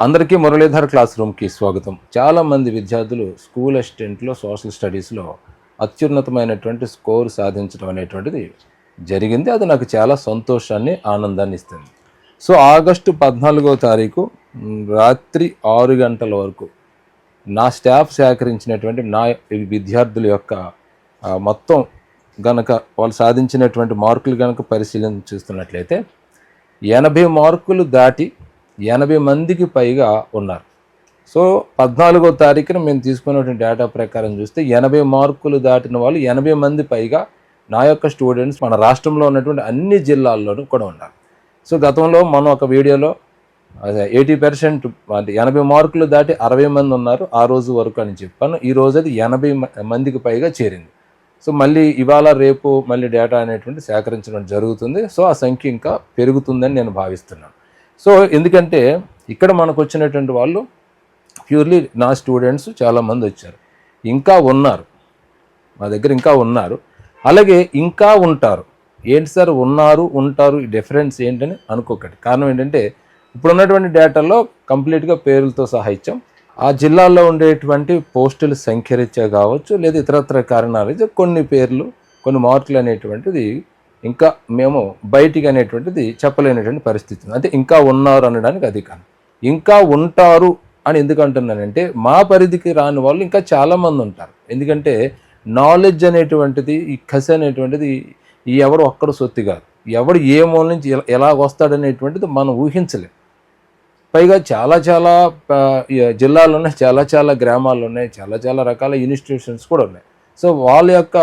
అందరికీ మురళీధర్ క్లాస్ రూమ్కి స్వాగతం. చాలామంది విద్యార్థులు స్కూల్ అసిస్టెంట్లో సోషల్ స్టడీస్లో అత్యున్నతమైనటువంటి స్కోర్ సాధించడం అనేటువంటిది జరిగింది. అది నాకు చాలా సంతోషాన్ని ఆనందాన్ని ఇస్తుంది. సో ఆగస్టు పద్నాలుగో తారీఖు రాత్రి ఆరు గంటల వరకు నా స్టాఫ్ సేకరించినటువంటి నా విద్యార్థుల యొక్క మొత్తం గనక వాళ్ళు సాధించినటువంటి మార్కులు గనక పరిశీలన చూస్తున్నట్లయితే ఎనభై మార్కులు దాటి ఎనభై మందికి పైగా ఉన్నారు. సో పద్నాలుగో తారీఖున మేము తీసుకున్నటువంటి డేటా ప్రకారం చూస్తే ఎనభై మార్కులు దాటిన వాళ్ళు ఎనభై మంది పైగా నా యొక్క స్టూడెంట్స్ మన రాష్ట్రంలో ఉన్నటువంటి అన్ని జిల్లాల్లోనూ కూడా ఉన్నారు. సో గతంలో మనం ఒక వీడియోలో ఎయిటీ పర్సెంట్ అంటే ఎనభై మార్కులు దాటి అరవై మంది ఉన్నారు ఆ రోజు వరకు అని చెప్పాను. ఈ రోజు అది ఎనభై మ- మందికి పైగా చేరింది. సో మళ్ళీ ఇవాళ రేపు మళ్ళీ డేటా అనేటువంటి సేకరించడం జరుగుతుంది. సో ఆ సంఖ్య ఇంకా పెరుగుతుందని నేను భావిస్తున్నాను. సో ఎందుకంటే ఇక్కడ మనకు వచ్చినటువంటి వాళ్ళు ప్యూర్లీ నా స్టూడెంట్స్ చాలామంది వచ్చారు. ఇంకా ఉన్నారు. మా దగ్గర ఇంకా ఉన్నారు. అలాగే ఇంకా ఉంటారు. ఏంటి సార్ ఉన్నారు ఉంటారు డిఫరెన్స్ ఏంటని అనుకోకండి. కారణం ఏంటంటే ఇప్పుడు ఉన్నటువంటి డేటాలో కంప్లీట్గా పేర్లతో సహా ఇచ్చాం. ఆ జిల్లాల్లో ఉండేటువంటి పోస్టుల సంఖ్య రీత్యా కావచ్చు లేదా ఇతరత్ర కారణాలు కొన్ని పేర్లు కొన్ని మార్కులు అనేటువంటిది ఇంకా మేము బయటికి అనేటువంటిది చెప్పలేనటువంటి పరిస్థితి. అంటే ఇంకా ఉన్నారు అనడానికి అది కాదు ఇంకా ఉంటారు అని ఎందుకు అంటున్నానంటే మా పరిధికి రాని వాళ్ళు ఇంకా చాలామంది ఉంటారు. ఎందుకంటే నాలెడ్జ్ అనేటువంటిది ఈ కసి అనేటువంటిది ఈ ఎవరు ఒక్కడు సొత్తి కాదు. ఎవడు ఏ మూల నుంచి ఎలా- వస్తాడనేటువంటిది మనం ఊహించలేం. పైగా చాలా చాలా జిల్లాలు ఉన్నాయి చాలా చాలా గ్రామాలు ఉన్నాయి చాలా చాలా రకాల ఇన్స్టిట్యూషన్స్ కూడా ఉన్నాయి. సో వాళ్ళ యొక్క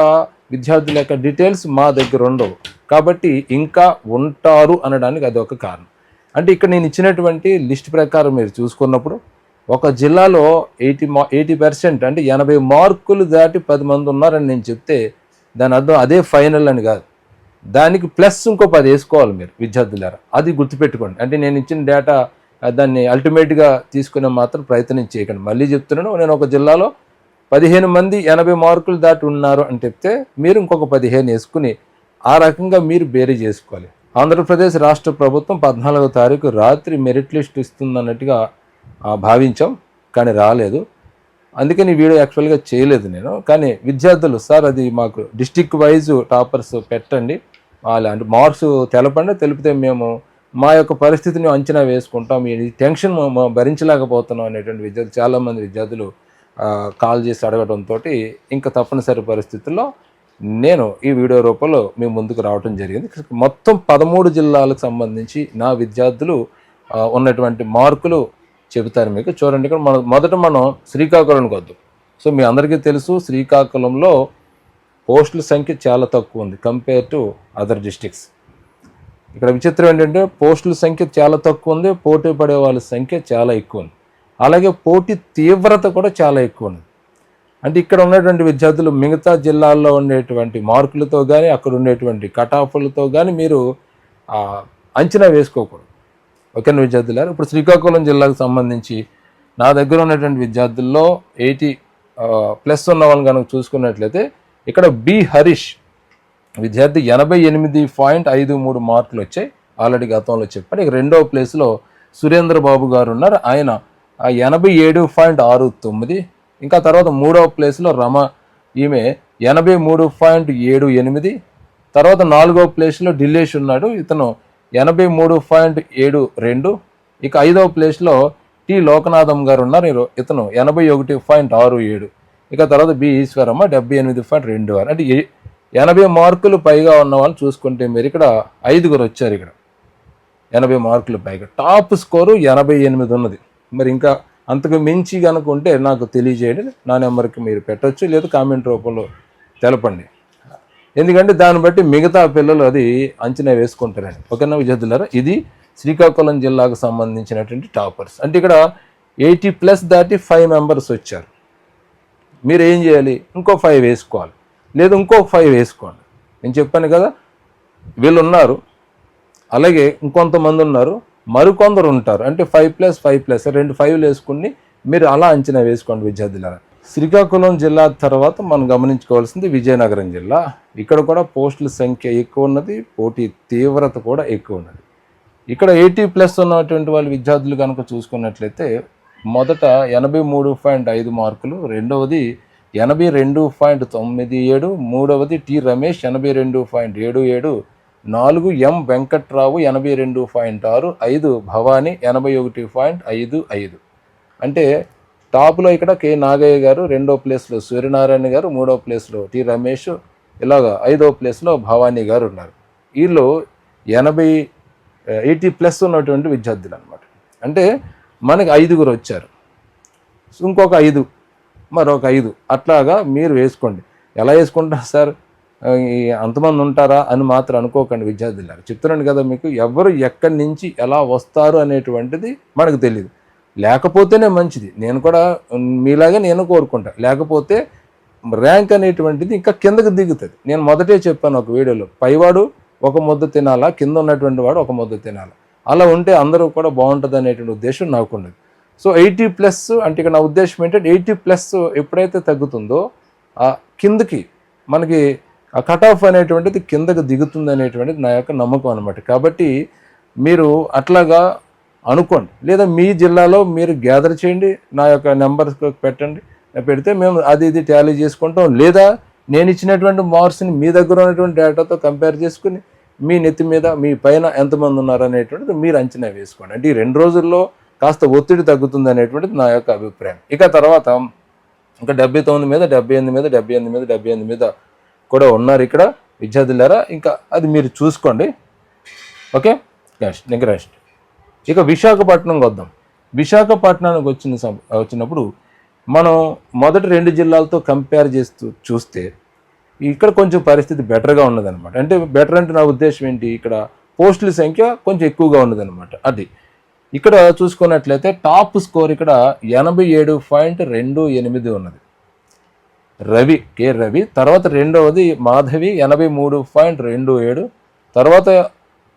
విద్యార్థుల యొక్క డీటెయిల్స్ మా దగ్గర ఉండవు. కాబట్టి ఇంకా ఉంటారు అనడానికి అది ఒక కారణం. అంటే ఇక్కడ నేను ఇచ్చినటువంటి లిస్ట్ ప్రకారం మీరు చూసుకున్నప్పుడు ఒక జిల్లాలో ఎయిటీ మా ఎయిటీ పర్సెంట్ అంటే ఎనభై మార్కులు దాటి పది మంది ఉన్నారని నేను చెప్తే దాని అర్థం అదే ఫైనల్ అని కాదు. దానికి ప్లస్ ఇంకో పది వేసుకోవాలి మీరు విద్యార్థులారా అది గుర్తుపెట్టుకోండి. అంటే నేను ఇచ్చిన డేటా దాన్ని అల్టిమేట్గా తీసుకునే మాత్రం ప్రయత్నం చేయకండి. మళ్ళీ చెప్తున్నాను నేను ఒక జిల్లాలో పదిహేను మంది ఎనభై మార్కులు దాటి ఉన్నారు అని చెప్తే మీరు ఇంకొక పదిహేను వేసుకుని ఆ రకంగా మీరు బేరీ చేసుకోవాలి. ఆంధ్రప్రదేశ్ రాష్ట్ర ప్రభుత్వం పద్నాలుగో తారీఖు రాత్రి మెరిట్ లిస్ట్ ఇస్తుందన్నట్టుగా భావించాం కానీ రాలేదు. అందుకని వీడియో యాక్చువల్గా చేయలేదు నేను. కానీ విద్యార్థులు సార్ అది మాకు డిస్టిక్ వైజ్ టాపర్స్ పెట్టండి. అలాంటి మార్క్స్ తెలపండి. తెలిపితే మేము మా యొక్క పరిస్థితిని అంచనా వేసుకుంటాం. ఈ టెన్షన్ భరించలేకపోతున్నాం అనేటువంటి విద్యార్థులు చాలామంది విద్యార్థులు కాల్ చేసి అడగడంతో ఇంకా తప్పనిసరి పరిస్థితుల్లో నేను ఈ వీడియో రూపంలో మీ ముందుకు రావడం జరిగింది. మొత్తం పదమూడు జిల్లాలకు సంబంధించి నా విద్యార్థులు ఉన్నటువంటి మార్కులు చెబుతారు మీకు. చూడండి ఇక్కడ మనం మొదట మనం శ్రీకాకుళంకి వద్దాం సో మీ అందరికీ తెలుసు శ్రీకాకుళంలో పోస్టుల సంఖ్య చాలా తక్కువ ఉంది కంపేర్ టు అదర్ డిస్టిక్స్ ఇక్కడ విచిత్రం ఏంటంటే పోస్టుల సంఖ్య చాలా తక్కువ ఉంది పోటీ పడే వాళ్ళ సంఖ్య చాలా ఎక్కువ ఉంది. అలాగే పోటీ తీవ్రత కూడా చాలా ఎక్కువ ఉంది అంటే ఇక్కడ ఉన్నటువంటి విద్యార్థులు మిగతా జిల్లాల్లో ఉండేటువంటి మార్కులతో కానీ అక్కడ ఉండేటువంటి కటాఫ్లతో కానీ మీరు అంచనా వేసుకోకూడదు. ఓకేనా విద్యార్థులారు? ఇప్పుడు శ్రీకాకుళం జిల్లాకు సంబంధించి నా దగ్గర ఉన్నటువంటి విద్యార్థుల్లో ఎయిటీ ప్లస్ ఉన్న వాళ్ళని కనుక చూసుకున్నట్లయితే ఇక్కడ బి హరీష్ విద్యార్థి ఎనభై ఎనిమిది పాయింట్ ఐదు మూడు మార్కులు వచ్చాయి. ఆల్రెడీ గతంలో చెప్పాను. ఇక రెండవ ప్లేస్లో సురేంద్ర బాబు గారు ఉన్నారు. ఆయన ఎనభై ఏడు పాయింట్ ఆరు తొమ్మిది ఇంకా తర్వాత మూడవ ప్లేస్లో రమ ఈమె ఎనభై మూడు పాయింట్ ఏడు ఎనిమిది తర్వాత నాలుగవ ప్లేస్లో ఢిల్లేష్ ఉన్నాడు ఇతను ఎనభై మూడు పాయింట్ ఏడు రెండు ఇక ఐదవ ప్లేస్లో టి లోకనాథం గారు ఉన్నారు ఇతను ఎనభై ఒకటి పాయింట్ ఆరు ఏడు ఇక తర్వాత బి ఈశ్వరమ్మ డెబ్బై ఎనిమిది పాయింట్ రెండు ఆరు అంటే ఎనభై మార్కులు పైగా ఉన్న వాళ్ళు చూసుకుంటే మీరు ఇక్కడ ఐదుగురు వచ్చారు ఇక్కడ. ఎనభై మార్కులు పైగా. టాప్ స్కోరు ఎనభై ఎనిమిది ఉన్నది. మరి ఇంకా అంతకు మించి కనుక ఉంటే నాకు తెలియజేయండి. నా నెంబర్కి మీరు పెట్టొచ్చు లేదా కామెంట్ రూపంలో తెలపండి. ఎందుకంటే దాన్ని బట్టి మిగతా పిల్లలు అది అంచనా వేసుకుంటారండి ఓకేనా విద్యార్థులారా? ఇది శ్రీకాకుళం జిల్లాకు సంబంధించినటువంటి టాపర్స్. అంటే ఇక్కడ ఎయిటీ ప్లస్ దాటి ఫైవ్ మెంబర్స్ వచ్చారు. మీరు ఏం చేయాలి? ఇంకో ఫైవ్ వేసుకోవాలి. లేదు ఇంకో ఫైవ్ వేసుకోండి. నేను చెప్పాను కదా వీళ్ళు ఉన్నారు. అలాగే ఇంకొంతమంది ఉన్నారు. మరికొందరు ఉంటారు. అంటే ఫైవ్ ప్లస్ ఫైవ్ ప్లస్ రెండు ఫైవ్లు వేసుకుని మీరు అలా అంచనా వేసుకోండి విద్యార్థులారా. శ్రీకాకుళం జిల్లా తర్వాత మనం గమనించుకోవాల్సింది విజయనగరం జిల్లా. ఇక్కడ కూడా పోస్టుల సంఖ్య ఎక్కువ ఉన్నది పోటీ తీవ్రత కూడా ఎక్కువ ఉన్నది. ఇక్కడ ఎయిటీ ప్లస్ ఉన్నటువంటి వాళ్ళ విద్యార్థులు కనుక చూసుకున్నట్లయితే మొదట ఎనభై మూడు పాయింట్ ఐదు మార్కులు రెండవది ఎనభై రెండు పాయింట్ తొమ్మిది ఏడు మూడవది టి రమేష్ ఎనభై రెండు పాయింట్ ఏడు ఏడు నాలుగు ఎం వెంకట్రావు ఎనభై రెండు పాయింట్ ఆరు ఐదు భవానీ ఎనభై ఒకటి పాయింట్ ఐదు ఐదు. అంటే టాప్లో ఇక్కడ కె నాగయ్య గారు రెండో ప్లేస్లో సూర్యనారాయణ గారు మూడో ప్లేస్లో టి రమేష్ ఇలాగ ఐదో ప్లేస్లో భవానీ గారు ఉన్నారు. వీళ్ళు ఎనభై ఎయిటీ ప్లస్ ఉన్నటువంటి విద్యార్థులు అనమాట అంటే మనకి ఐదుగురు వచ్చారు. ఇంకొక ఐదు మరొక ఐదు అట్లాగా మీరు వేసుకోండి. ఎలా వేసుకుంటారు సార్? అంతమంది ఉంటారా అని మాత్రం అనుకోకండి విద్యార్థులారు చెప్తున్నాను కదా మీకు ఎవరు ఎక్కడి నుంచి ఎలా వస్తారు అనేటువంటిది మనకు తెలియదు లేకపోతేనే మంచిది. నేను కూడా మీలాగే నేను కోరుకుంటా. లేకపోతే ర్యాంక్ అనేటువంటిది ఇంకా కిందకు దిగుతుంది. నేను మొదటే చెప్పాను ఒక వీడియోలో పైవాడు ఒక ముద్ద తినాలా కింద ఉన్నటువంటి వాడు ఒక ముద్ద తినాలా. అలా ఉంటే అందరూ కూడా బాగుంటుంది అనేటువంటి ఉద్దేశం నాకున్నది సో ఎయిటీ ప్లస్ అంటే ఇక్కడ నా ఉద్దేశం ఏంటంటే ఎయిటీ ప్లస్ ఎప్పుడైతే తగ్గుతుందో కిందకి మనకి ఆ కట్ ఆఫ్ అనేటువంటిది కిందకి దిగుతుంది అనేటువంటిది నా యొక్క నమ్మకం అనమాట కాబట్టి మీరు అట్లాగా అనుకోండి. లేదా మీ జిల్లాలో మీరు గ్యాదర్ చేయండి నా యొక్క నెంబర్స్ పెట్టండి పెడితే మేము అది ఇది ట్యాలీ చేసుకుంటాం. లేదా నేను ఇచ్చినటువంటి మార్క్స్ని మీ దగ్గర ఉన్నటువంటి డేటాతో కంపేర్ చేసుకుని మీ నెత్తి మీద మీ పైన ఎంతమంది ఉన్నారు అనేటువంటిది మీరు అంచనా వేసుకోండి. అంటే ఈ రెండు రోజుల్లో కాస్త ఒత్తిడి తగ్గుతుంది అనేటువంటిది నా యొక్క అభిప్రాయం. ఇక తర్వాత ఇంకా డెబ్బై తొమ్మిది మీద డెబ్బై ఎనిమిది మీద డెబ్బై ఎనిమిది మీద డెబ్బై ఎనిమిది మీద కూడా ఉన్నారు ఇక్కడ. విద్యార్థులారా ఇంకా అది మీరు చూసుకోండి. ఓకే? నెక్స్ట్ ఇంకా నెక్స్ట్ ఇక విశాఖపట్నంకి వద్దాం. విశాఖపట్నానికి వచ్చిన వచ్చినప్పుడు మనం మొదటి రెండు జిల్లాలతో కంపేర్ చేస్తూ చూస్తే ఇక్కడ కొంచెం పరిస్థితి బెటర్గా ఉన్నదనమాట అంటే బెటర్ అంటే నా ఉద్దేశం ఏంటి? ఇక్కడ పోస్టుల సంఖ్య కొంచెం ఎక్కువగా ఉన్నదనమాట అది. ఇక్కడ చూసుకున్నట్లయితే టాప్ స్కోర్ ఇక్కడ ఎనభై ఏడు పాయింట్ రెండు ఎనిమిది ఉన్నది. రవి కే రవి. తర్వాత రెండవది మాధవి ఎనభై మూడు పాయింట్ రెండు ఏడు. తర్వాత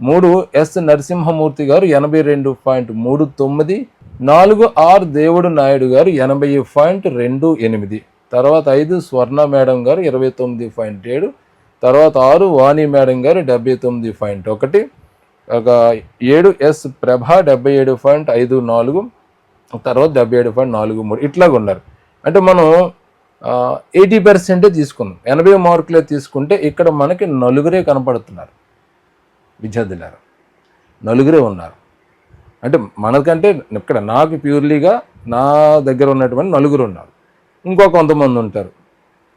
మూడు ఎస్ నరసింహమూర్తి గారు ఎనభై రెండు పాయింట్ మూడు తొమ్మిది. నాలుగు ఆర్ దేవుడు నాయుడు గారు ఎనభై పాయింట్ రెండు ఎనిమిది. తర్వాత ఐదు స్వర్ణ మేడం గారు ఇరవై తొమ్మిది పాయింట్ ఏడు. తర్వాత ఆరు వాణి మేడం గారు డెబ్బై తొమ్మిది పాయింట్ ఒకటి. ఒక ఏడు ఎస్ ప్రభ డెబ్బై ఏడు పాయింట్ ఐదు నాలుగు. తర్వాత డెబ్బై ఏడు పాయింట్ నాలుగు మూడు. ఇట్లాగా ఉన్నారు అంటే మనం ఎయిటీ పర్సెంటే తీసుకుందాం. ఎనభై మార్కులే తీసుకుంటే ఇక్కడ మనకి నలుగురే కనపడుతున్నారు విద్యార్థులారు. నలుగురే ఉన్నారు. అంటే మనకంటే ఇక్కడ నాకు ప్యూర్లీగా నా దగ్గర ఉన్నటువంటి నలుగురు ఉన్నారు. ఇంకో కొంతమంది ఉంటారు.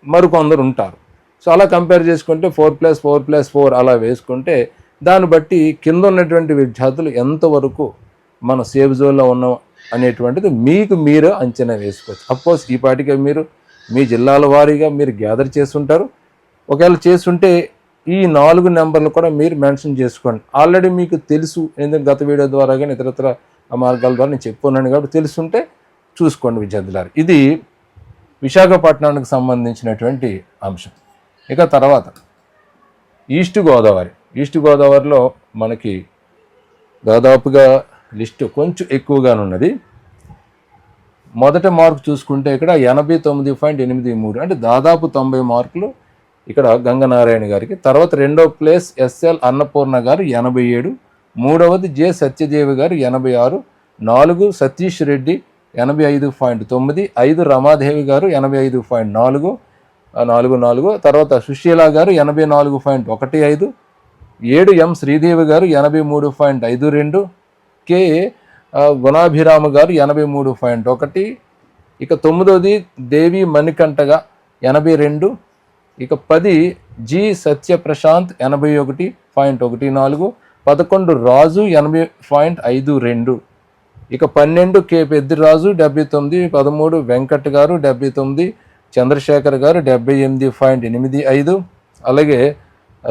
మరికొందరు ఉంటారు. సో అలా కంపేర్ చేసుకుంటే four plus four plus four అలా వేసుకుంటే దాన్ని బట్టి కింద ఉన్నటువంటి విద్యార్థులు ఎంతవరకు మన సేఫ్ జోన్లో ఉన్నాం అనేటువంటిది మీకు మీరు అంచనా వేసుకోవచ్చు. అఫ్కోర్స్ ఈ పాటికే మీరు మీ జిల్లాల వారీగా మీరు గ్యాదర్ చేస్తుంటారు ఒకవేళ చేస్తుంటే ఈ నాలుగు నెంబర్లు కూడా మీరు మెన్షన్ చేసుకోండి. ఆల్రెడీ మీకు తెలుసు ఎందుకంటే గత వీడియో ద్వారా కానీ ఇతరత్ర మార్గాల ద్వారా నేను చెప్పున్నాను కాబట్టి తెలుసుంటే చూసుకోండి విద్యార్థులారు ఇది విశాఖపట్నానికి సంబంధించినటువంటి అంశం. ఇక తర్వాత ఈస్ట్ గోదావరి ఈస్ట్ గోదావరిలో మనకి దాదాపుగా లిస్టు కొంచెం ఎక్కువగానున్నది. ఉన్నది మొదటి మార్కు చూసుకుంటే ఇక్కడ ఎనభై తొమ్మిది పాయింట్ ఎనిమిది మూడు అంటే దాదాపు తొంభై మార్కులు ఇక్కడ గంగనారాయణ గారికి. తర్వాత రెండో ప్లేస్ ఎస్ఎల్ అన్నపూర్ణ గారు ఎనభై ఏడు మూడవది జె సత్యదేవి గారు ఎనభై ఆరు నాలుగు సతీష్ రెడ్డి ఎనభై ఐదు పాయింట్ తొమ్మిది ఐదు రమాదేవి గారు ఎనభై ఐదు పాయింట్ నాలుగు నాలుగు నాలుగు. తర్వాత సుశీల గారు ఎనభై నాలుగు పాయింట్ ఒకటి ఐదు ఏడు ఎం శ్రీదేవి గారు ఎనభై మూడు పాయింట్ ఐదు రెండు కే గుణాభిరామ గారు ఎనభై మూడు పాయింట్ ఒకటి. ఇక తొమ్మిదవది దేవి మణికంఠగా ఎనభై రెండు. ఇక పది జి సత్యప్రశాంత్ ఎనభై ఒకటి పాయింట్ ఒకటి నాలుగు. పదకొండు రాజు ఎనభై పాయింట్ ఐదు రెండు. ఇక పన్నెండు కే పెద్దిరాజు డెబ్బై తొమ్మిది. పదమూడు వెంకట్ గారు డెబ్బై తొమ్మిది. చంద్రశేఖర్ గారు డెబ్బై ఎనిమిది పాయింట్ ఎనిమిది ఐదు. అలాగే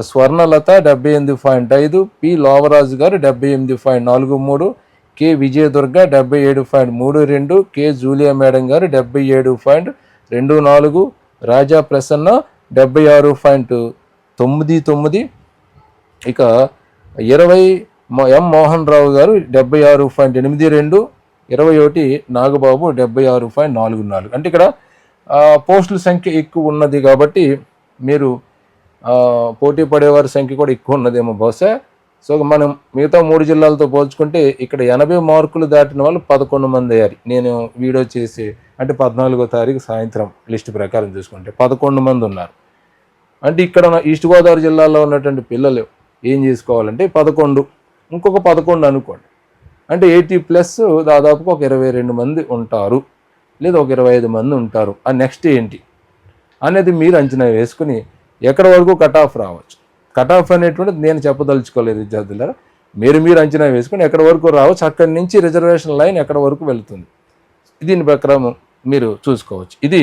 స్వర్ణలత డెబ్బై ఎనిమిది పాయింట్ ఐదు. పి. లోవరాజు గారు డెబ్బై ఎనిమిది పాయింట్ నాలుగు మూడు. కె విజయదుర్గ డెబ్బై ఏడు పాయింట్ మూడు రెండు కె జూలియా మేడం గారు డెబ్బై ఏడు పాయింట్ రెండు నాలుగు రాజా ప్రసన్న డెబ్బై ఆరు పాయింట్ తొమ్మిది తొమ్మిది. ఇక ఇరవై ఎం మోహన్ రావు గారు డెబ్బై ఆరు పాయింట్ ఎనిమిది రెండు ఇరవై ఒకటి నాగబాబు డెబ్బై ఆరు పాయింట్ నాలుగు నాలుగు. అంటే ఇక్కడ పోస్టుల సంఖ్య ఎక్కువ ఉన్నది కాబట్టి మీరు పోటీ పడేవారి సంఖ్య కూడా ఎక్కువ ఉన్నదేమో బహుశా. సో మనం మిగతా మూడు జిల్లాలతో పోల్చుకుంటే ఇక్కడ ఎనభై మార్కులు దాటిన వాళ్ళు పదకొండు మంది అయ్యారు. నేను వీడియో చేసి అంటే పద్నాలుగో తారీఖు సాయంత్రం లిస్ట్ ప్రకారం చూసుకుంటే పదకొండు మంది ఉన్నారు. అంటే ఇక్కడ ఉన్న ఈస్ట్ గోదావరి జిల్లాలో ఉన్నటువంటి పిల్లలు ఏం చేసుకోవాలంటే పదకొండు ఇంకొక పదకొండు అనుకోండి. అంటే ఎయిటీ ప్లస్ దాదాపుగా ఒక ఇరవై రెండు మంది ఉంటారు లేదా ఒక ఇరవై ఐదు మంది ఉంటారు. ఆ నెక్స్ట్ ఏంటి? అనేది మీరు అంచనా వేసుకుని ఎక్కడి వరకు కట్ ఆఫ్ రావచ్చు? కట్ ఆఫ్ అనేటువంటిది నేను చెప్పదలుచుకోలేదు విద్యార్థులారా. మీరు మీరు అంచనా వేసుకుని ఎక్కడ వరకు రావచ్చు అక్కడి నుంచి రిజర్వేషన్ లైన్ ఎక్కడ వరకు వెళుతుంది. దీని ప్రకారం మీరు చూసుకోవచ్చు. ఇది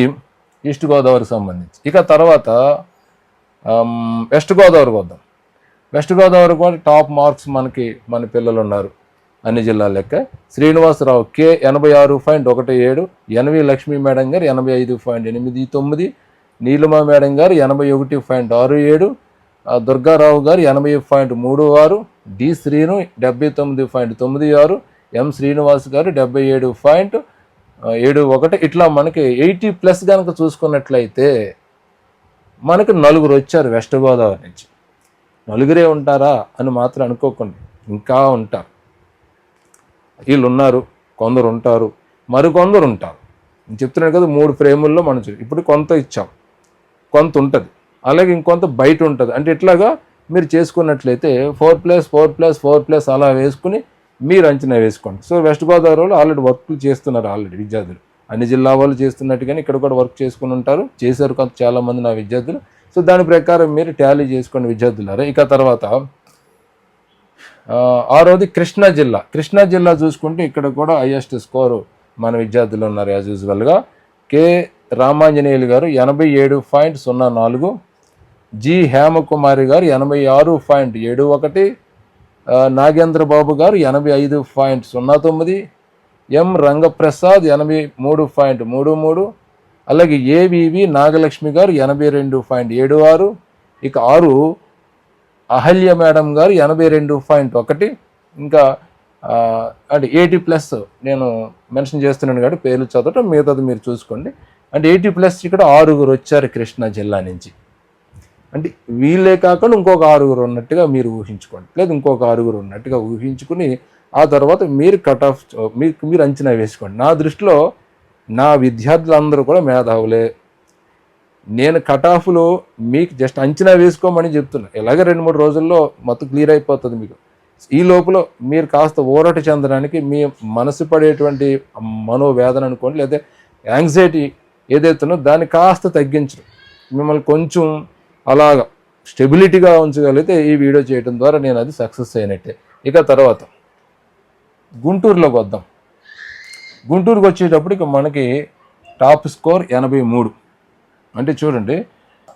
ఈస్ట్ గోదావరికి సంబంధించి. ఇక తర్వాత వెస్ట్ గోదావరికి వద్దాం వెస్ట్ గోదావరి కూడా టాప్ మార్క్స్ మనకి మన పిల్లలు ఉన్నారు అన్ని జిల్లాల లెక్క. శ్రీనివాసరావు కే ఎనభై ఆరు పాయింట్ ఒకటి ఏడు ఎనభై లక్ష్మీ మేడం గారు ఎనభై ఐదు పాయింట్ ఎనిమిది తొమ్మిది నీలిమా మేడం గారు ఎనభై ఒకటి పాయింట్ ఆరు ఏడు దుర్గారావు గారు ఎనభై పాయింట్ మూడు ఆరు డి శ్రీను డెబ్బై తొమ్మిది పాయింట్ తొమ్మిది ఆరు ఎం శ్రీనివాస్ గారు డెబ్బై ఏడు పాయింట్ ఏడు ఒకటి. ఇట్లా మనకి ఎయిటీ ప్లస్ కనుక చూసుకున్నట్లయితే మనకు నలుగురు వచ్చారు వెస్ట్ గోదావరి నుంచి. నలుగురే ఉంటారా అని మాత్రం అనుకోకండి. ఇంకా ఉంటారు. వీళ్ళు ఉన్నారు కొందరు ఉంటారు మరికొందరు ఉంటారు నేను చెప్తున్నాను కదా మూడు ఫ్రేముల్లో మనం ఇప్పుడు కొంత ఇచ్చాం. కొంత ఉంటుంది. అలాగే ఇంకొంత బయట ఉంటుంది. అంటే ఇట్లాగా మీరు చేసుకున్నట్లయితే four plus four plus four plus అలా వేసుకుని మీరు అంచనా వేసుకోండి. సో వెస్ట్ గోదావరి వాళ్ళు ఆల్రెడీ వర్క్లు చేస్తున్నారు ఆల్రెడీ విద్యార్థులు. అన్ని జిల్లా వాళ్ళు చేస్తున్నట్టుగానే ఇక్కడ కూడా వర్క్ చేసుకుని ఉంటారు. చేశారు కొంత చాలామంది నా విద్యార్థులు. సో దాని ప్రకారం మీరు ట్యాలీ చేసుకోండి విద్యార్థులారా. ఇక తర్వాత ఆరోది కృష్ణా జిల్లా. కృష్ణా జిల్లా చూసుకుంటే ఇక్కడ కూడా హైయెస్ట్ స్కోరు మన విద్యార్థులు ఉన్నారు యాజ్ యూజువల్గా కె రామాంజనేయులు గారు ఎనభై ఏడు పాయింట్ సున్నా నాలుగు జి హేమకుమారి గారు ఎనభై ఆరు పాయింట్ ఏడు ఒకటి నాగేంద్రబాబు నాగేంద్ర బాబు గారు ఎనభై ఐదు పాయింట్ సున్నా తొమ్మిది ఎం రంగప్రసాద్ ఎనభై మూడు పాయింట్ మూడు మూడు అలాగే ఏవివి నాగలక్ష్మి గారు ఎనభై రెండు పాయింట్ ఏడు ఆరు ఇక ఆరు అహల్య మేడం గారు ఎనభై రెండు పాయింట్ ఒకటి ఇంకా అంటే ఎయిటీ ప్లస్ నేను మెన్షన్ చేస్తున్నాను కాబట్టి పేర్లు చదవటం మిగతాది మీరు చూసుకోండి. అంటే ఎయిటీ ప్లస్ ఇక్కడ ఆరుగురు వచ్చారు కృష్ణా జిల్లా నుంచి. అంటే వీళ్ళే కాకుండా ఇంకొక ఆరుగురు ఉన్నట్టుగా మీరు ఊహించుకోండి. లేదు ఇంకొక ఆరుగురు ఉన్నట్టుగా ఊహించుకుని ఆ తర్వాత మీరు కట్ ఆఫ్ మీకు మీరు అంచనా వేసుకోండి. నా దృష్టిలో నా విద్యార్థులందరూ కూడా మేధావులే. నేను కట్ ఆఫ్లో మీకు జస్ట్ అంచనా వేసుకోమని చెప్తున్నా. ఇలాగ రెండు మూడు రోజుల్లో మొత్తం క్లియర్ అయిపోతుంది మీకు. ఈ లోపల మీరు కాస్త ఊరట చెందడానికి మీ మనసు పడేటువంటి మనోవేదన అనుకోండి లేదా యాంగ్జైటీ ఏదైతుందో దాన్ని కాస్త తగ్గించడం. మిమ్మల్ని కొంచెం అలాగ స్టెబిలిటీగా ఉంచగలిగితే ఈ వీడియో చేయడం ద్వారా నేను అది సక్సెస్ అయినట్టే. ఇక తర్వాత గుంటూరులోకి వద్దాం. గుంటూరుకి వచ్చేటప్పటికి మనకి టాప్ స్కోర్ ఎనభై మూడు. అంటే చూడండి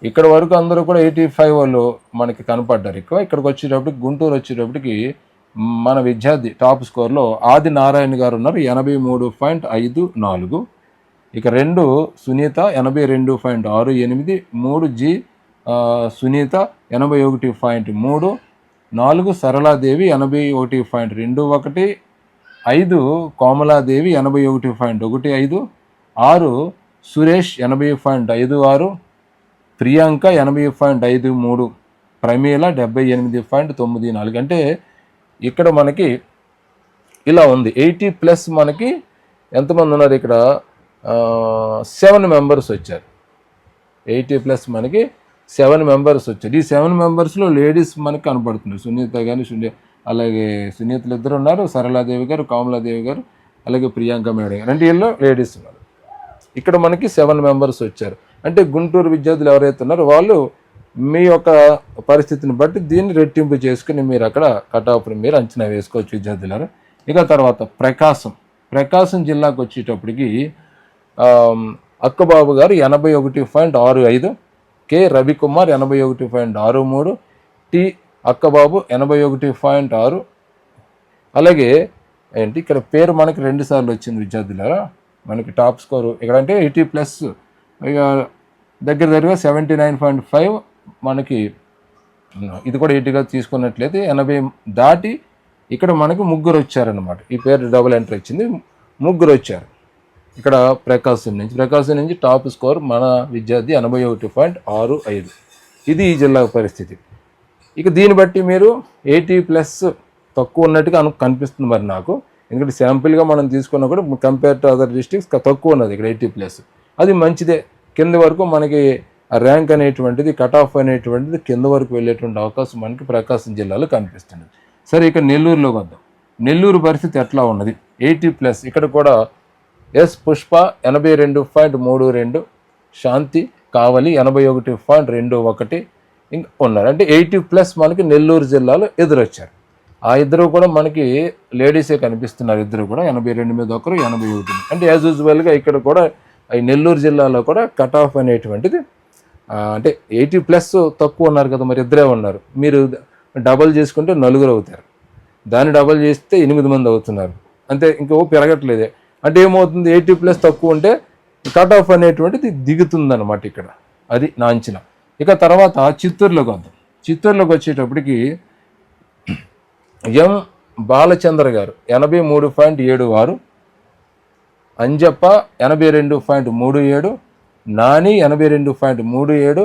ఇక్కడ వరకు అందరూ కూడా ఎయిటీ ఫైవ్ వాళ్ళు మనకి కనపడ్డారు. ఎక్కువ ఇక్కడికి వచ్చేటప్పటికి గుంటూరు వచ్చేటప్పటికి మన విద్యార్థి టాప్ స్కోర్లో ఆది నారాయణ గారు ఉన్నారు. ఎనభై మూడు పాయింట్ ఐదు నాలుగు. ఇక రెండు సునీత ఎనభై రెండు పాయింట్ ఆరు ఎనిమిది. మూడు జి సునీత ఎనభై ఒకటి పాయింట్ మూడు నాలుగు సరళాదేవి ఎనభై ఒకటి పాయింట్ రెండు ఒకటి ఐదు కోమలాదేవి ఎనభై ఒకటి పాయింట్ ఒకటి ఐదు ఆరు సురేష్ ఎనభై పాయింట్ ఐదు ఆరు ప్రియాంక ఎనభై పాయింట్ ఐదు మూడు ప్రమీల డెబ్బై ఎనిమిది పాయింట్ తొమ్మిది నాలుగు. అంటే ఇక్కడ మనకి ఇలా ఉంది. ఎయిటీ ప్లస్ మనకి ఎంతమంది ఉన్నారు ఇక్కడ? సెవెన్ మెంబర్స్ వచ్చారు. ఎయిటీ ప్లస్ మనకి సెవెన్ మెంబర్స్ వచ్చారు. ఈ సెవెన్ మెంబర్స్లో లేడీస్ మనకి కనపడుతున్నారు. సునీత కానీ సునీ అలాగే సునీతలు ఇద్దరు ఉన్నారు. సరళాదేవి గారు కోమలాదేవి గారు అలాగే ప్రియాంక మేడం గారు. అంటే వీళ్ళు లేడీస్ ఉన్నారు. ఇక్కడ మనకి సెవెన్ మెంబర్స్ వచ్చారు. అంటే గుంటూరు విద్యార్థులు ఎవరైతే ఉన్నారో వాళ్ళు మీ యొక్క పరిస్థితిని బట్టి దీన్ని రెట్టింపు చేసుకుని మీరు అక్కడ కటాఫ్ని మీరు అంచనా వేసుకోవచ్చు విద్యార్థులారు. ఇక తర్వాత ప్రకాశం. ప్రకాశం జిల్లాకు వచ్చేటప్పటికి అక్కబాబు గారు ఎనభై ఒకటి పాయింట్ ఆరు ఐదు కె రవికుమార్ ఎనభై ఒకటి పాయింట్ ఆరు మూడు టి అక్కబాబు ఎనభై ఒకటి పాయింట్ ఆరు. అలాగే ఏంటి? ఇక్కడ పేరు మనకి రెండు సార్లు వచ్చింది విద్యార్థులారా. మనకి టాప్ స్కోర్ ఇక్కడ అంటే ఎయిటీ ప్లస్ దగ్గర దగ్గరగా సెవెంటీ నైన్ పాయింట్ ఫైవ్ మనకి ఇది కూడా ఎయిటీగా తీసుకున్నట్లయితే ఎనభై దాటి ఇక్కడ మనకి ముగ్గురు వచ్చారనమాట ఈ పేరు డబుల్ ఎంటర్ వచ్చింది. ముగ్గురు వచ్చారు. ఇక్కడ ప్రకాశం నుంచి. ప్రకాశం నుంచి టాప్ స్కోర్ మన విద్యార్థి ఎనభై ఒకటి పాయింట్ ఆరు ఐదు. ఇది ఈ జిల్లా పరిస్థితి. ఇక దీన్ని బట్టి మీరు ఎయిటీ ప్లస్ తక్కువ ఉన్నట్టుగా అను కనిపిస్తుంది మరి నాకు. ఎందుకంటే శాంపిల్గా మనం తీసుకున్నా కూడా కంపేర్ టు అదర్ డిస్ట్రిక్ట్స్ తక్కువ ఉన్నది ఇక్కడ ఎయిటీ ప్లస్. అది మంచిదే. కింద వరకు మనకి ర్యాంక్ అనేటువంటిది కట్ ఆఫ్ అనేటువంటిది కింద వరకు వెళ్ళేటువంటి అవకాశం మనకి ప్రకాశం జిల్లాలో కనిపిస్తుంది. సరే ఇక నెల్లూరులో వద్దాం. నెల్లూరు పరిస్థితి ఎట్లా ఉన్నది? Eighty plus. ఇక్కడ కూడా ఎస్ పుష్ప ఎనభై రెండు పాయింట్ మూడు రెండు శాంతి కావలి ఎనభై ఒకటి పాయింట్ రెండు ఒకటి ఇంకా ఉన్నారు. అంటే ఎయిటీ ప్లస్ మనకి నెల్లూరు జిల్లాలో ఎదురొచ్చారు ఆ ఇద్దరు కూడా మనకి లేడీసే కనిపిస్తున్నారు ఇద్దరు కూడా ఎనభై రెండు మీద ఒకరు ఎనభై ఒకటి అంటే యాజ్ యూజువల్గా ఇక్కడ కూడా ఈ నెల్లూరు జిల్లాలో కూడా కట్ ఆఫ్ అనేటువంటిది. అంటే ఎయిటీ ప్లస్ తక్కువ ఉన్నారు కదా మరి ఇద్దరే ఉన్నారు. మీరు డబల్ చేసుకుంటే నలుగురు అవుతారు. దాన్ని డబల్ చేస్తే ఎనిమిది మంది అవుతున్నారు. అంతే ఇంకో పెరగట్లేదే. అంటే ఏమవుతుంది? ఎయిటీ ప్లస్ తక్కువ ఉంటే కట్ ఆఫ్ అనేటువంటిది దిగుతుంది అనమాట ఇక్కడ. అది నా అంచనా. ఇక తర్వాత చిత్తూరులోకి వద్దాం చిత్తూరులోకి వచ్చేటప్పటికి ఎం బాలచంద్ర గారు ఎనభై మూడు పాయింట్ ఏడు ఆరు అంజప్ప ఎనభై రెండు పాయింట్ మూడు ఏడు నాని ఎనభై రెండు పాయింట్ మూడు ఏడు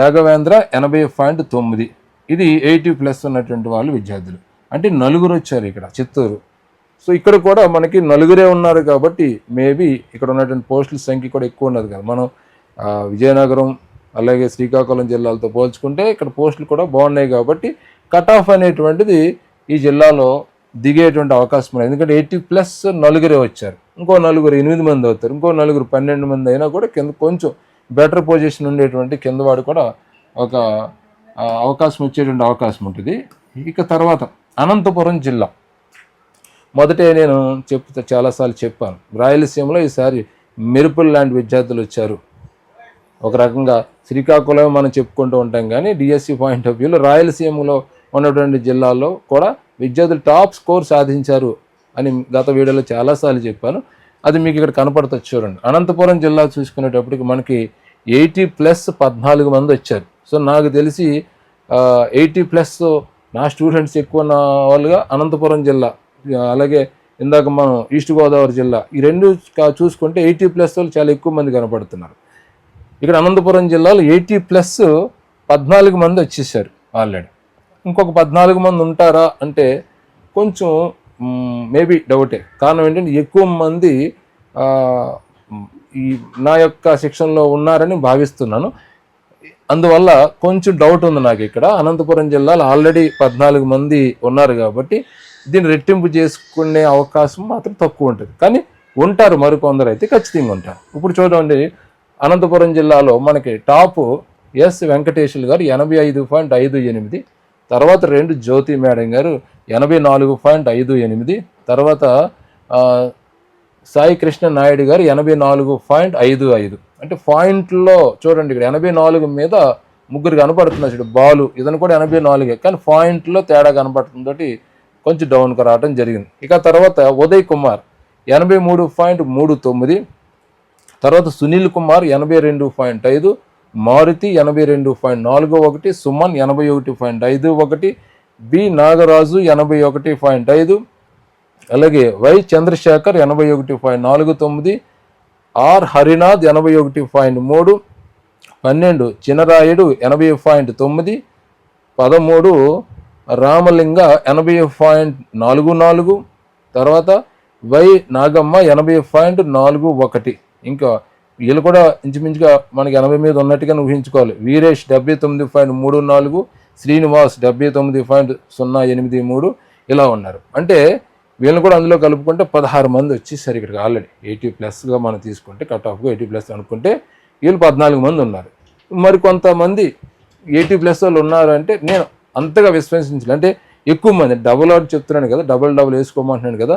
యాగవేంద్ర ఎనభై పాయింట్ తొమ్మిది. ఇది ఎయిటీ ప్లస్ ఉన్నటువంటి వాళ్ళు విద్యార్థులు. అంటే నలుగురు వచ్చారు ఇక్కడ చిత్తూరు. సో ఇక్కడ కూడా మనకి నలుగురే ఉన్నారు కాబట్టి మేబీ ఇక్కడ ఉన్నటువంటి పోస్టుల సంఖ్య కూడా ఎక్కువ ఉన్నది కదా. మనం విజయనగరం అలాగే శ్రీకాకుళం జిల్లాలతో పోల్చుకుంటే ఇక్కడ పోస్టులు కూడా బాగున్నాయి కాబట్టి కట్ ఆఫ్ అనేటువంటిది ఈ జిల్లాలో దిగేటువంటి అవకాశం ఉంది ఎందుకంటే ఎయిటీ ప్లస్ నలుగురే వచ్చారు. ఇంకో నలుగురు ఎనిమిది మంది అవుతారు. ఇంకో నలుగురు పన్నెండు మంది అయినా కూడా కింద కొంచెం బెటర్ పొజిషన్ ఉండేటువంటి కింద వాడు కూడా ఒక అవకాశం వచ్చేటువంటి అవకాశం ఉంటుంది. ఇక తర్వాత అనంతపురం జిల్లా. మొదటే నేను చెప్తా చాలాసార్లు చెప్పాను. రాయలసీమలో ఈసారి మెరుపులు లాంటి విద్యార్థులు వచ్చారు. ఒక రకంగా శ్రీకాకుళం మనం చెప్పుకుంటూ ఉంటాం కానీ డిఎస్సి పాయింట్ ఆఫ్ వ్యూలో రాయలసీమలో ఉన్నటువంటి జిల్లాల్లో కూడా విద్యార్థులు టాప్ స్కోర్ సాధించారు అని గత వీడియోలో చాలాసార్లు చెప్పాను. అది మీకు ఇక్కడ కనపడుతుంది చూడండి. అనంతపురం జిల్లా చూసుకునేటప్పటికి మనకి ఎయిటీ ప్లస్ పద్నాలుగు మంది వచ్చారు. సో నాకు తెలిసి ఎయిటీ ప్లస్ నా స్టూడెంట్స్ ఎక్కువ ఉన్న వాళ్ళుగా అనంతపురం జిల్లా అలాగే ఇందాక మనం ఈస్ట్ గోదావరి జిల్లా ఈ రెండు చూసుకుంటే ఎయిటీ ప్లస్ వాళ్ళు చాలా ఎక్కువ మంది కనపడుతున్నారు. ఇక్కడ అనంతపురం జిల్లాలో ఎయిటీ ప్లస్ పద్నాలుగు మంది వచ్చేసారు ఆల్రెడీ. ఇంకొక పద్నాలుగు మంది ఉంటారా అంటే కొంచెం మేబీ డౌటే కారణం ఏంటంటే ఎక్కువ మంది ఈ నా యొక్క శిక్షణలో ఉన్నారని భావిస్తున్నాను. అందువల్ల కొంచెం డౌట్ ఉంది నాకు ఇక్కడ. అనంతపురం జిల్లాలో ఆల్రెడీ పద్నాలుగు మంది ఉన్నారు కాబట్టి దీన్ని రెట్టింపు చేసుకునే అవకాశం మాత్రం తక్కువ ఉంటుంది. కానీ ఉంటారు మరికొందరు అయితే ఖచ్చితంగా ఉంటారు. ఇప్పుడు చూడండి అనంతపురం జిల్లాలో మనకి టాప్ ఎస్ వెంకటేశ్వర్ గారు ఎనభై ఐదు పాయింట్ ఐదు ఎనిమిది తర్వాత రెండు జ్యోతి మేడం గారు ఎనభై నాలుగు పాయింట్ ఐదు ఎనిమిది తర్వాత సాయి కృష్ణ నాయుడు గారు ఎనభై నాలుగు పాయింట్ ఐదు ఐదు. అంటే పాయింట్లో చూడండి ఇక్కడ ఎనభై నాలుగు మీద ముగ్గురు కనపడుతున్నారు బాలు. ఇతను కూడా ఎనభై నాలుగే. కానీ పాయింట్లో తేడా కనపడుతుందోటి కొంచెం డౌన్కి రావడం జరిగింది. ఇక తర్వాత ఉదయ్ కుమార్ ఎనభై మూడు పాయింట్ మూడు తొమ్మిది తర్వాత సునీల్ కుమార్ ఎనభై రెండు పాయింట్ ఐదు మారుతి ఎనభై రెండు పాయింట్ నాలుగు ఒకటి సుమన్ ఎనభై ఒకటి పాయింట్ ఐదు ఒకటి బి నాగరాజు ఎనభై ఒకటి పాయింట్ ఐదు అలాగే వై చంద్రశేఖర్ ఎనభై ఒకటి పాయింట్ నాలుగు తొమ్మిది ఆర్ హరినాథ్ ఎనభై ఒకటి పాయింట్ మూడు పన్నెండు చినరాయుడు ఎనభై పాయింట్ తొమ్మిది పదమూడు రామలింగ ఎనభై పాయింట్ నాలుగు నాలుగు తర్వాత వై నాగమ్మ ఎనభై పాయింట్ నాలుగు ఒకటి. ఇంకా వీళ్ళు కూడా ఇంచుమించుగా మనకి ఎనభై మీద ఉన్నట్టుగా ఊహించుకోవాలి. వీరేష్ డెబ్బై తొమ్మిది పాయింట్ మూడు నాలుగు శ్రీనివాస్ డెబ్బై తొమ్మిది పాయింట్ సున్నా ఎనిమిది మూడు ఇలా ఉన్నారు. అంటే వీళ్ళని కూడా అందులో కలుపుకుంటే పదహారు మంది వచ్చేసరి ఇక్కడికి ఆల్రెడీ. ఎయిటీ ప్లస్గా మనం తీసుకుంటే కట్ ఆఫ్గా ఎయిటీ ప్లస్ అనుకుంటే వీళ్ళు పద్నాలుగు మంది ఉన్నారు. మరి కొంతమంది ఎయిటీ ప్లస్ వాళ్ళు ఉన్నారు అంటే నేను అంతగా విశ్వసించలేదు అంటే ఎక్కువ మంది డబుల్ అవుట్ చెప్తున్నాను కదా డబుల్ డబుల్ వేసుకోమంటున్నాను కదా.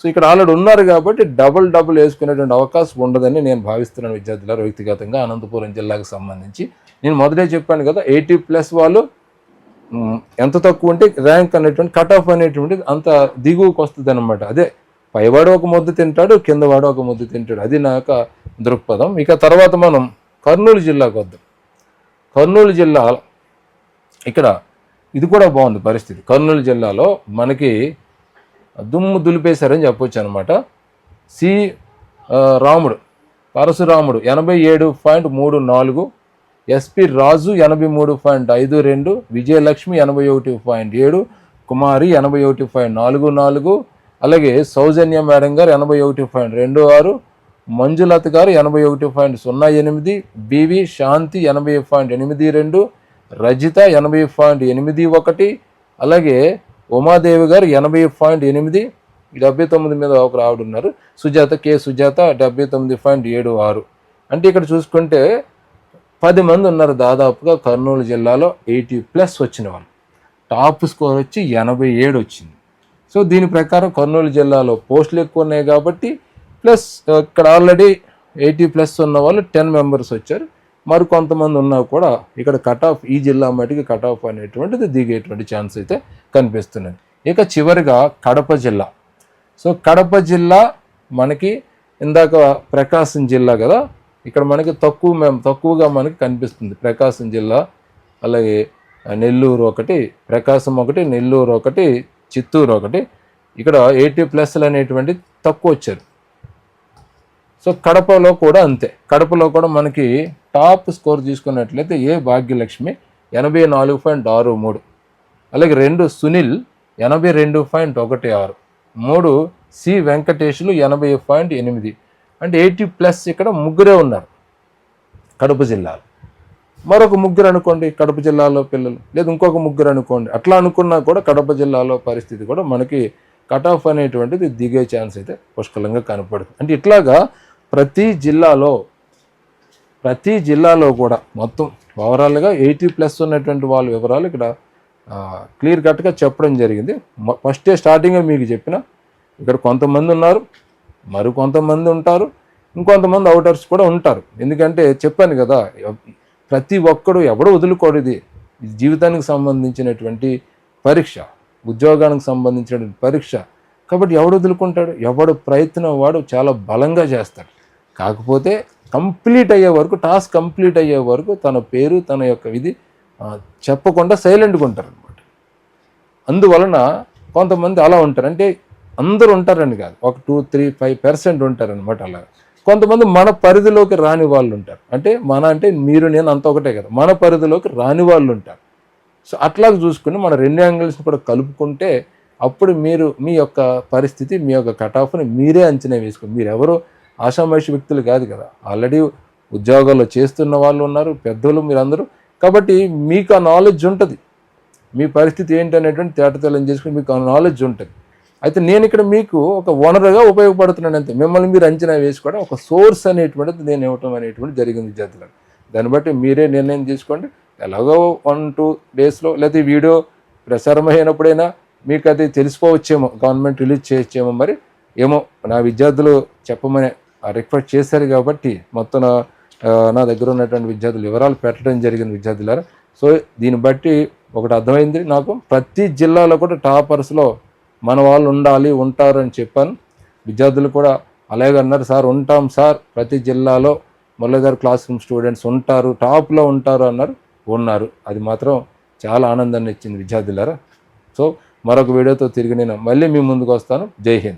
సో ఇక్కడ ఆల్రెడీ ఉన్నారు కాబట్టి డబుల్ డబుల్ వేసుకునేటువంటి అవకాశం ఉండదని నేను భావిస్తున్నాను విద్యార్థుల వ్యక్తిగతంగా అనంతపురం జిల్లాకు సంబంధించి. నేను మొదటే చెప్పాను కదా ఎయిటీ ప్లస్ వాళ్ళు ఎంత తక్కువ ఉంటే ర్యాంక్ అనేటువంటి కట్ ఆఫ్ అనేటువంటిది అంత దిగువకు వస్తుంది అనమాట అదే పైవాడు ఒక ముద్ద తింటాడు కిందవాడు ఒక ముద్ద తింటాడు. అది నా యొక్క దృక్పథం. ఇక తర్వాత మనం కర్నూలు జిల్లాకు వద్దాం. కర్నూలు జిల్లా ఇక్కడ ఇది కూడా బాగుంది పరిస్థితి. కర్నూలు జిల్లాలో మనకి దుమ్ము దులిపేశారని చెప్పొచ్చు అనమాట సి రాముడు పరశురాముడు ఎనభై ఏడు పాయింట్ మూడు నాలుగు ఎస్పి రాజు ఎనభై మూడు పాయింట్ ఐదు రెండు విజయలక్ష్మి ఎనభై ఒకటి పాయింట్ ఏడు కుమారి ఎనభై ఒకటి పాయింట్ నాలుగు నాలుగు అలాగే సౌజన్య మేడం గారు ఎనభై ఒకటి పాయింట్ రెండు ఆరు మంజులత గారు ఎనభై ఒకటి పాయింట్ సున్నా ఎనిమిది బివి శాంతి ఎనభై పాయింట్ ఎనిమిది రెండు రజిత ఎనభై పాయింట్ ఎనిమిది ఒకటి అలాగే ఉమాదేవి గారు ఎనభై పాయింట్ ఎనిమిది డెబ్బై తొమ్మిది మీద ఒక ఆవిడ ఉన్నారు. సుజాత కే సుజాత డెబ్బై తొమ్మిది పాయింట్ ఏడు ఆరు. అంటే ఇక్కడ చూసుకుంటే పది మంది ఉన్నారు దాదాపుగా కర్నూలు జిల్లాలో ఎయిటీ ప్లస్ వచ్చిన వాళ్ళు. టాప్ స్కోర్ వచ్చి ఎనభై ఏడు వచ్చింది. సో దీని ప్రకారం కర్నూలు జిల్లాలో పోస్టులు ఎక్కువ ఉన్నాయి కాబట్టి ప్లస్ ఇక్కడ ఆల్రెడీ ఎయిటీ ప్లస్ ఉన్న వాళ్ళు టెన్ మెంబర్స్ వచ్చారు. మరి కొంతమంది ఉన్నా కూడా ఇక్కడ కట్ ఆఫ్ ఈ జిల్లా మటుకి కట్ ఆఫ్ అనేటువంటిది దిగేటువంటి ఛాన్స్ అయితే కనిపిస్తున్నాయి ఇక చివరిగా కడప జిల్లా. సో కడప జిల్లా మనకి ఇందాక ప్రకాశం జిల్లా కదా? ఇక్కడ మనకి తక్కువ మేము తక్కువగా మనకి కనిపిస్తుంది. ప్రకాశం జిల్లా అలాగే నెల్లూరు ఒకటి ప్రకాశం ఒకటి నెల్లూరు ఒకటి చిత్తూరు ఒకటి. ఇక్కడ ఎయిటీ ప్లస్లు అనేటువంటి తక్కువ వచ్చారు సో కడపలో కూడా అంతే. కడపలో కూడా మనకి టాప్ స్కోర్ తీసుకున్నట్లయితే ఏ భాగ్యలక్ష్మి ఎనభై నాలుగు పాయింట్ ఆరు మూడు. అలాగే రెండు సునీల్ ఎనభై రెండు పాయింట్ ఒకటి ఆరు. మూడు సి వెంకటేష్లు ఎనభై పాయింట్ ఎనిమిది. అంటే ఎయిటీ ప్లస్ ఇక్కడ ముగ్గురే ఉన్నారు కడప జిల్లాలో. మరొక ముగ్గురు అనుకోండి కడప జిల్లాలో పిల్లలు లేదు ఇంకొక ముగ్గురు అనుకోండి. అట్లా అనుకున్నా కూడా కడప జిల్లాలో పరిస్థితి కూడా మనకి కట్ ఆఫ్ అనేటువంటిది దిగే ఛాన్స్ అయితే పుష్కలంగా కనపడుతుంది. అంటే ఇట్లాగా ప్రతి జిల్లాలో ప్రతి జిల్లాలో కూడా మొత్తం ఓవరాల్గా ఎయిటీ ప్లస్ ఉన్నటువంటి వాళ్ళ వివరాలు ఇక్కడ క్లియర్ కట్గా చెప్పడం జరిగింది. ఫస్టే స్టార్టింగ్ మీకు చెప్పిన ఇక్కడ కొంతమంది ఉన్నారు మరి కొంతమంది ఉంటారు ఇంకొంతమంది అవుటర్స్ కూడా ఉంటారు. ఎందుకంటే చెప్పాను కదా ప్రతి ఒక్కడు ఎవడు వదులుకోడు ఇది. జీవితానికి సంబంధించినటువంటి పరీక్ష ఉద్యోగానికి సంబంధించినటువంటి పరీక్ష. కాబట్టి ఎవడు వదులుకుంటాడు? ఎవడు ప్రయత్నం వాడు చాలా బలంగా చేస్తాడు. కాకపోతే కంప్లీట్ అయ్యే వరకు టాస్క్ కంప్లీట్ అయ్యే వరకు తన పేరు తన యొక్క ఇది చెప్పకుండా సైలెంట్గా ఉంటారు అనమాట అందువలన కొంతమంది అలా ఉంటారు. అంటే అందరూ ఉంటారని కాదు. ఒక టూ త్రీ ఫైవ్ పర్సెంట్ ఉంటారనమాట అలా. కొంతమంది మన పరిధిలోకి రాని వాళ్ళు ఉంటారు. అంటే మన అంటే మీరు నేను అంత ఒకటే కదా. మన పరిధిలోకి రాని వాళ్ళు ఉంటారు. సో అట్లాగే చూసుకుని మన రెండు యాంగిల్స్ని కూడా కలుపుకుంటే అప్పుడు మీరు మీ యొక్క పరిస్థితి మీ యొక్క కట్ ఆఫ్ని మీరే అంచనా వేసుకోండి మీరు ఎవరో ఆషామాషి వ్యక్తులు కాదు కదా. ఆల్రెడీ ఉద్యోగాల్లో చేస్తున్న వాళ్ళు ఉన్నారు పెద్దలు మీరందరూ కాబట్టి మీకు ఆ నాలెడ్జ్ ఉంటుంది. మీ పరిస్థితి ఏంటి అనేటువంటి తేటతెల్లం చేసుకుని మీకు ఆ నాలెడ్జ్ ఉంటుంది. అయితే నేను ఇక్కడ మీకు ఒక వనరుగా ఉపయోగపడుతున్నాను అంతే. మిమ్మల్ని మీరు అంచనా వేసుకోవడం ఒక సోర్స్ అనేటువంటిది నేను ఇవ్వటం అనేటువంటి జరిగింది విద్యార్థులకు. దాన్ని బట్టి మీరే నిర్ణయం తీసుకోండి. ఎలాగో వన్ టూ డేస్లో లేకపోతే వీడియో ప్రసారం అయినప్పుడైనా మీకు అది తెలిసిపోవచ్చేమో గవర్నమెంట్ రిలీజ్ చేయొచ్చేమో మరి. ఏమో నా విద్యార్థులు చెప్పమనే రిక్వెస్ట్ చేశారు కాబట్టి మొత్తం నా దగ్గర ఉన్నటువంటి విద్యార్థులు వివరాలు పెట్టడం జరిగింది విద్యార్థులారు. సో దీన్ని బట్టి ఒకటి అర్థమైంది నాకు. ప్రతి జిల్లాలో కూడా టాపర్స్లో మన వాళ్ళు ఉండాలి ఉంటారు అని చెప్పాను. విద్యార్థులు కూడా అలాగే అన్నారు సార్ ఉంటాం సార్. ప్రతి జిల్లాలో మురళీధర్ క్లాస్ రూమ్ స్టూడెంట్స్ ఉంటారు టాప్లో ఉంటారు అన్నారు. ఉన్నారు. అది మాత్రం చాలా ఆనందాన్ని ఇచ్చింది విద్యార్థులారా. సో మరొక వీడియోతో తిరిగి నేను మళ్ళీ మీ ముందుకు వస్తాను. జై హింద్.